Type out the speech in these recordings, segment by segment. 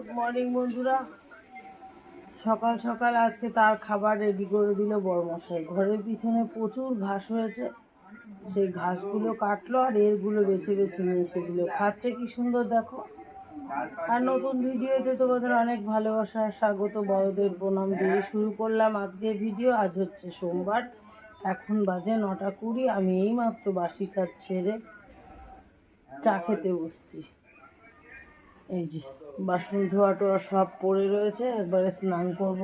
Good morning বন্ধুরা। সকাল সকাল আজকে তার খাবার রেডি করে দিল বড়মশাই ঘরের পিছনে প্রচুর ঘাস হয়েছে। সেই ঘাসগুলো কাটলো আর এরগুলো বেছে বেছে নিয়ে সেগুলো খাচ্ছে কি সুন্দর, দেখো। আর নতুন ভিডিওতে তোমাদের অনেক ভালোবাসা স্বাগত। বড়দের প্রণাম দিয়ে শুরু করলাম আজকের ভিডিও। আজ হচ্ছে সোমবার। এখন বাজে নটা কুড়ি। আমি এইমাত্র বাসি কাজ ছেড়ে চা খেতে বসছি। এই যে, বাসন ধোয়া টোয়া সব পড়ে রয়েছে, একবারে স্নান করব।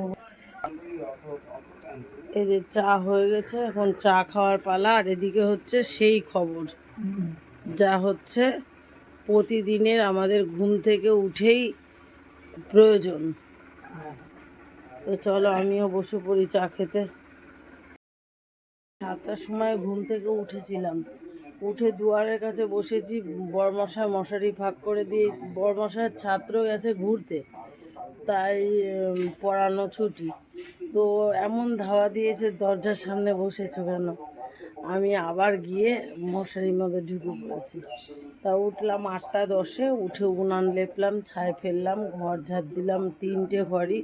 এই যে চা হয়ে গেছে, এখন চা খাওয়ার পালা, আর এদিকে হচ্ছে সেই খবর। যা হচ্ছে প্রতিদিনের আমাদের ঘুম থেকে উঠেই প্রয়োজন। তো চলো, আমিও বসে পড়ি চা খেতে। সাতটার সময় ঘুম থেকে উঠেছিলাম। উঠে দুয়ারের কাছে বসেছি, বরমশাই মশারি ফাঁক করে দিয়ে, বরমশাইয়ের ছাত্র গেছে ঘুরতে, তাই পড়ানো ছুটি। তো এমন ধাওয়া দিয়েছে, দরজার সামনে বসেছো কেন? আমি আবার গিয়ে মশারির মধ্যে ঢুকে পড়েছি। তা উঠলাম আটটা দশে, উঠে উনান লেপলাম ছায় ফেললাম, ঘর ঝাড় দিলাম, তিনটে ঘরই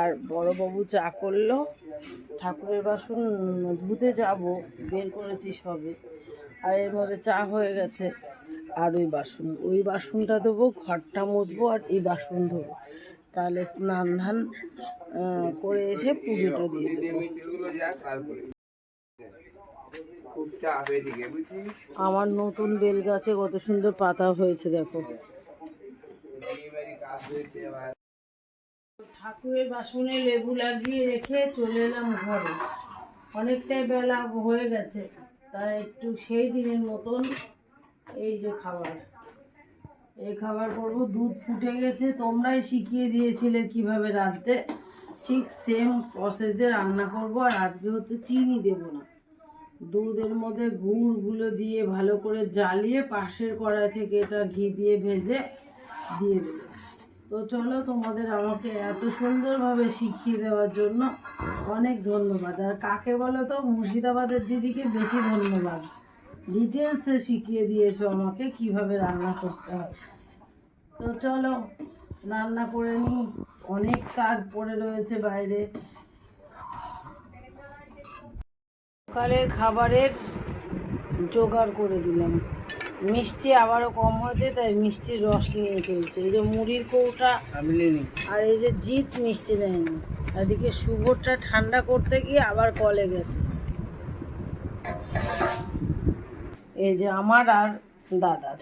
আর বড়বাবু চা করল, ঠাকুরের বাসন ধুতে যাব, বের করেছি সবে। আর এর মধ্যে চা হয়ে গেছে। আর ওই বাসন, ওই বাসনটা দেবো ঘরটা মুছবো আর এই বাসন ধোবো। তাহলে স্নান ধান করে এসে পুজোটা দিয়ে দেবো। আমার নতুন বেল গাছে কত সুন্দর পাতা হয়েছে, দেখো। ঠাকুরের বাসনে লেবু লাগিয়ে রেখে চলে এলাম ঘরে। অনেকটাই বেলা হয়ে গেছে। তাই একটু সেই দিনের মতন এই যে খাবার। এই খাবার করব দুধ ফুটে গেছে, তোমরাই শিখিয়ে দিয়েছিলে কীভাবে রাঁধতে। ঠিক সেম প্রসেসে রান্না করব, আর আজকে হচ্ছে চিনি দেব না। দুধের মধ্যে গুড়গুলো দিয়ে ভালো করে জ্বালিয়ে পাশের কড়াই থেকে এটা ঘি দিয়ে ভেজে দিয়ে দেবো। তো চলো তোমাদের আমাকে এত সুন্দরভাবে শিখিয়ে দেওয়ার জন্য অনেক ধন্যবাদ। আর কাকে বলো তো? মুর্শিদাবাদের দিদিকে বেশি ধন্যবাদ। ডিটেলসে শিখিয়ে দিয়েছ আমাকে কীভাবে রান্না করতে হয়। তো চলো, রান্না করে নিই। অনেক কাজ পড়ে রয়েছে বাইরে। সকালের খাবারের জোগাড় করে দিলাম। মিষ্টি আবারও কম হয়েছে তাই মিষ্টির রস নিয়ে চলছে এই যে মুড়ির কৌটা আর এই যে জিত মিষ্টি দেয়নি। এদিকে সুগরটা ঠান্ডা করতে গিয়ে আবার কলে গেছে। এই যে আমার আর দাদার।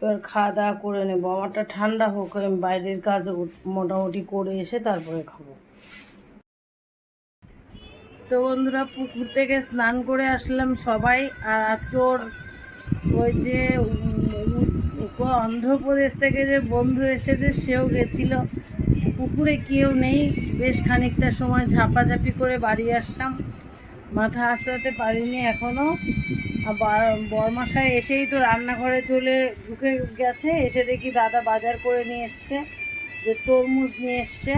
এবার খাওয়া দাওয়া করে নেব। আমারটা ঠান্ডা হোক আমি বাইরের কাজ মোটামুটি করে এসে তারপরে খাব। তো বন্ধুরা পুকুর থেকে স্নান করে আসলাম সবাই আর আজকে ওর ওই যে অন্ধ্রপ্রদেশ থেকে যে বন্ধু এসেছে, সেও গেছিল। পুকুরে কেউ নেই। বেশ খানিকটা সময় ঝাপাঝাপি করে বাড়ি আসলাম। মাথা আঁচড়াতে পারিনি এখনও আবার বরমাসায় এসেই তো রান্নাঘরে চলে ঢুকে গেছে। এসে দেখি দাদা বাজার করে নিয়ে এসছে, যে তরমুজ নিয়ে এসছে।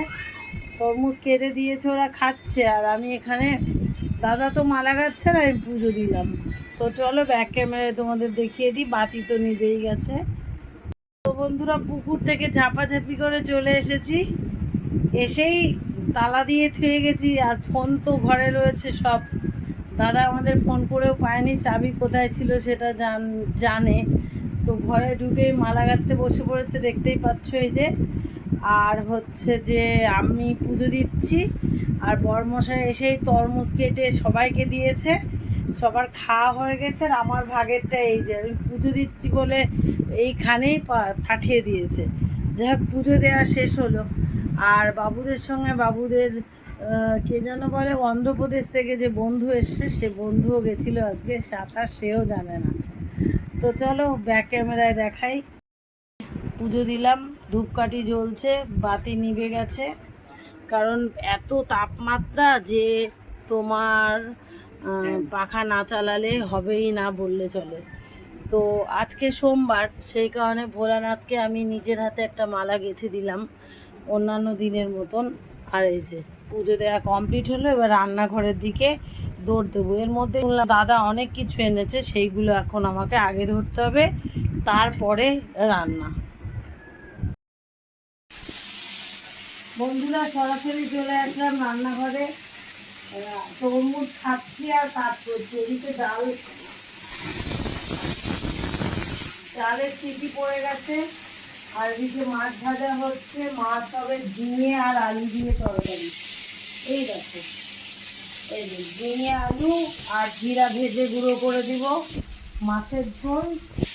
তরমুজ কেটে দিয়েছে, ওরা খাচ্ছে। আর আমি এখানে, দাদা তো মালা গাচ্ছে আর আমি পুজো দিলাম। তো চলো ব্যাক ক্যামেরায় তোমাদের দেখিয়ে দিই, বাতি তো নিভেই গেছে। তো বন্ধুরা, পুকুর থেকে ঝাপাঝাপি করে চলে এসেছি। এসেই তালা দিয়ে থুয়ে গেছি, আর ফোন তো ঘরে রয়েছে সব। দাদা আমাদের ফোন করেও পায়নি, চাবি কোথায় ছিল সেটা জান, জানে। তো ঘরে ঢুকেই মালা গাঁথতে বসে পড়েছে, দেখতেই পাচ্ছ এই যে। আর হচ্ছে যে আমি পুজো দিচ্ছি, আর বরমশাই এসেই তরমুজ কেটে সবাইকে দিয়েছে। সবার খাওয়া হয়ে গেছে আর আমার ভাগেরটা এই যে, আমি পুজো দিচ্ছি বলে এইখানেই পাঠিয়ে দিয়েছে। যাই হোক, পুজো দেওয়া শেষ হলো। আর বাবুদের সঙ্গে বাবুদের কে যেন বলে, অন্ধ্রপ্রদেশ থেকে যে বন্ধু এসছে, সে বন্ধুও গেছিল আজকে, সাঁতার সেও জানে না। তো চলো, ব্যাক ক্যামেরায় দেখাই। পুজো দিলাম, ধূপকাঠি জ্বলছে, বাতি নিভে গেছে। কারণ এত তাপমাত্রা যে তোমার পাখা না চালালে হবেই না বললে চলে। তো আজকে সোমবার, সেই কারণে ভোলানাথকে আমি নিজের হাতে একটা মালা গেঁথে দিলাম অন্যান্য দিনের মতন। আর এই যে, পুজো দেওয়া কমপ্লিট হলো, এবার রান্নাঘরের দিকে দৌড় দেবো। এর মধ্যে দাদা অনেক কিছু এনেছে, সেইগুলো এখন আমাকে আগে ধরতে হবে, তারপরে রান্না। বন্ধুরা, সরাসরি চলে আসলাম রান্নাঘরে। তরমুজ খাচ্ছি আর কাজ করছি, এদিকে ডাল ডালের সিটি পড়ে গেছে, আর এদিকে মাছ ভাজা হচ্ছে, মাছ হবে ঝিঙে আর আলু দিয়ে তরকারি। এই দেখো, এই যে ঝিঙে, আলু আর জিরা ভেজে গুঁড়ো করে দিব মাছের ঝোল।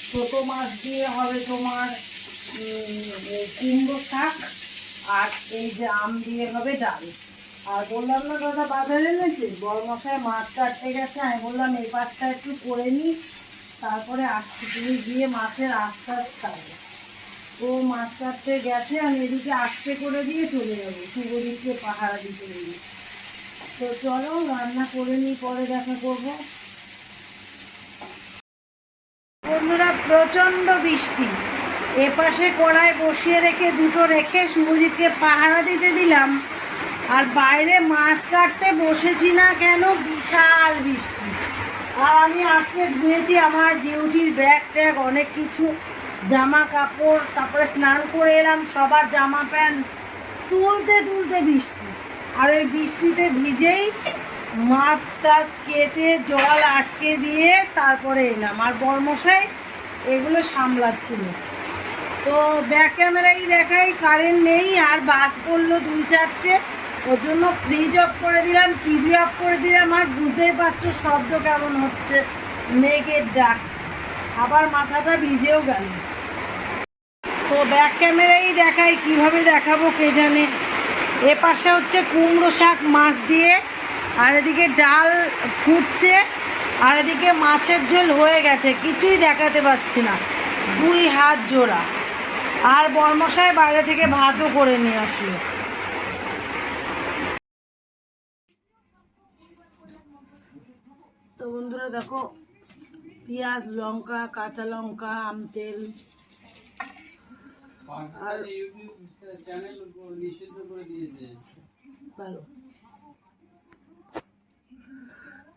ছোটো মাছ দিয়ে হবে তোমার কুমড়ো শাক, আর এই যে আম দিয়ে হবে ডাল। আর বললাম না দাদা বাজারে এনেছে বড় মশাই মাছ কাটতে গেছে, আমি বললাম এই পাশটা একটু করে নিই, তারপরে আসছি। তুমি গিয়ে মাছের আস্তাস খাবে ও মাছ কাটতে গেছে, আমি এদিকে আস্তে করে দিয়ে চলে যাব শুভদিককে পাহারা দিতে গিয়ে। তো চলো, রান্না করে নিই, পরে দেখা করব। বন্ধুরা, প্রচণ্ড বৃষ্টি। এপাশে কড়ায় বসিয়ে রেখে দুটো রেখে শুভজিৎকে পাহারা দিতে দিলাম। আর বাইরে মাছ কাটতে বসেছি না কেন? বিশাল বৃষ্টি। আর আমি আজকে দিয়েছি আমার ডিউটির ব্যাগ ট্যাগ, অনেক কিছু জামা কাপড় তারপরে স্নান করে এলাম, সবার জামা প্যান্ট। তুলতে তুলতে বৃষ্টি। আর ওই বৃষ্টিতে ভিজেই মাছ টাছ কেটে জল আটকে দিয়ে তারপরে এলাম। আর বর্মশাই এগুলো সামলাচ্ছিল। তো ব্যাক ক্যামেরাই দেখাই কারেন্ট নেই, আর বাদ পড়ল দুই চারটে। ওর জন্য ফ্রিজ অফ করে দিলাম টিভি অফ করে দিলাম, আর বুঝতেই পারছ শব্দ কেমন হচ্ছে। মেঘের ডাক। আবার মাথাটা ভিজেও গেল। তো ব্যাক ক্যামেরাই দেখাই, কীভাবে দেখাবো কে জানে। এ পাশে হচ্ছে কুমড়ো শাক মাছ দিয়ে, আর এদিকে ডাল ফুটছে, আর এদিকে মাছের ঝোল হয়ে গেছে, কিছুই দেখাতে পাচ্ছি না। দুই হাত জোড়া। আর বর্মশাই বাইরে থেকে ভাতও করে নিয়ে আসলো। তো বন্ধুরা দেখো পেঁয়াজ লঙ্কা কাঁচা লঙ্কা আম তেল। আর ভালো।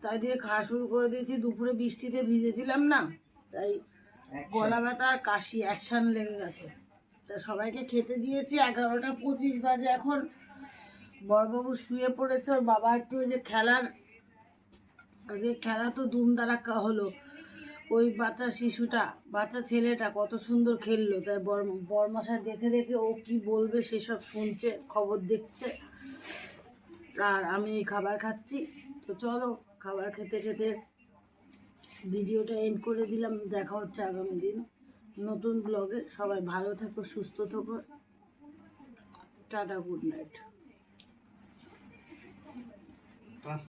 তাই দিয়ে খাওয়া শুরু করে দিয়েছি। দুপুরে বৃষ্টিতে ভিজেছিলাম না তাই গলা ব্যথা আর কাশি অ্যাকশান লেগে গেছে। তা সবাইকে খেতে দিয়েছি এগারোটা পঁচিশ বাজে এখন। বড়বাবু শুয়ে পড়েছে ওর বাবা একটু ওই যে খেলার আজকে খেলা তো ধুম দারাক্কা হলো, ওই বাচ্চা শিশুটা, বাচ্চা ছেলেটা কত সুন্দর খেললো। তাই বর- বরমশাই দেখে দেখে ও কি বলবে সেসব শুনছে, খবর দেখছে। আর আমি খাবার খাচ্ছি, তো চলো খাবার খেতে খেতে ভিডিওটা এন্ড করে দিলাম। দেখা হচ্ছে আগামী দিন নতুন ব্লগে সবাই ভালো থেকো, সুস্থ থেকো। Tata good night